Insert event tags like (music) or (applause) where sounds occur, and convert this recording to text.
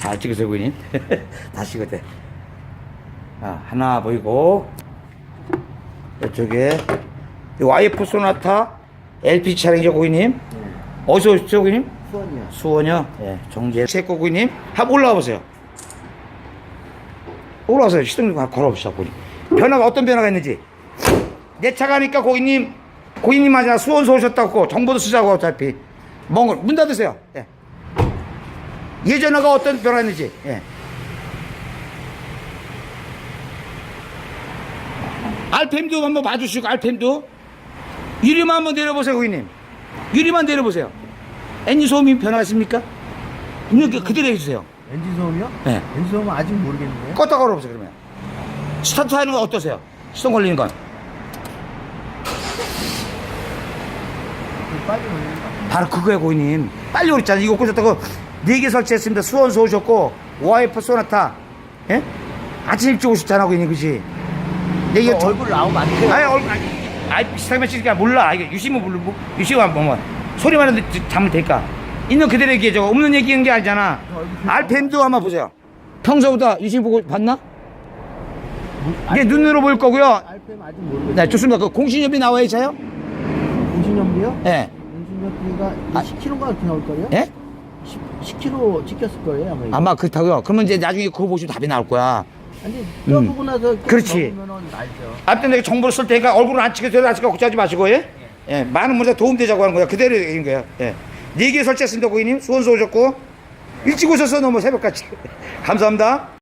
잘 찍으세요, 고객님. (laughs) 다시 그때. 아, 하나 보이고, 이쪽에, 이 와이프 소나타 LP 차량이죠, 고객님? 어디서 오셨죠, 고객님? 수원이요. 수원이요? 예, 정재. 제거 고객님, 한번 올라와 보세요. 올라와서 시동 좀 걸어봅시다, 고객님. 변화가 어떤 변화가 있는지. 내 차 가니까 고객님, 고객님 맞아 수원서 오셨다고 정보도 쓰자고 어차피. 멍을, 문 닫으세요. 예. 예전화가 어떤 변화가 있는지. 예. 알팸도 한번 봐주시고, 알팸도. 유리만 한번 내려보세요, 고객님. 유리만 내려보세요. 엔진 소음이 변화했습니까? 있는 게 그대로 해주세요. 엔진 소음이요? 네. 엔진 소음은 아직 모르겠는데. 껐다 걸어보세요, 그러면. 스타트 하는 건 어떠세요? 시동 걸리는 건? 빨리 올리는 거. 바로 그거예요, 고객님. 빨리 오랬잖아요. 이거 꽂았다고 4개 설치했습니다. 수원서 오셨고, 와이프 소나타. 예? 아침 일찍 오셨잖아, 고객님, 그지? 네, 이게 저 얼굴 나오면 안 돼요. 아니, 얼굴, 아니, 아니, 비슷하게 찍으니까 몰라. 이게 유심은 모르고, 뭐, 유심은 뭐, 뭐, 소리만 해도 잠을 되니까. 있는 그대로 얘기해, 저거. 없는 얘기한 게 아니잖아. 알팸도 한번 보세요. 평소보다 유심 보고 봤나? 이게 눈으로 보일 거고요. 알팸 아직 모르겠는데. 네, 좋습니다. 그 공신협이 나와야 차요? 공신연비요? 예. 공신연비가 아. 10kg가 그렇게 나올 거예요? 예? 10, 10kg 찍혔을 거예요 아마. 아마 그렇다고요. 그러면 이제 나중에 그거 보시면 답이 나올 거야. 아니 껴보고 나서 좀 그렇지. 넘으면은 알죠. 아무튼 내가 정보를 쓸 테니까 얼굴은 안 찍혀도 안 찍혀 걱정하지 마시고, 예? 예, 많은 분들 도움 되자고 하는 거야. 그대로 얘기인 거야. 예. 네개 설치했습니다, 고객님. 수원서 오셨고. 일찍 오셔서 너무 새벽같이. (laughs) 감사합니다.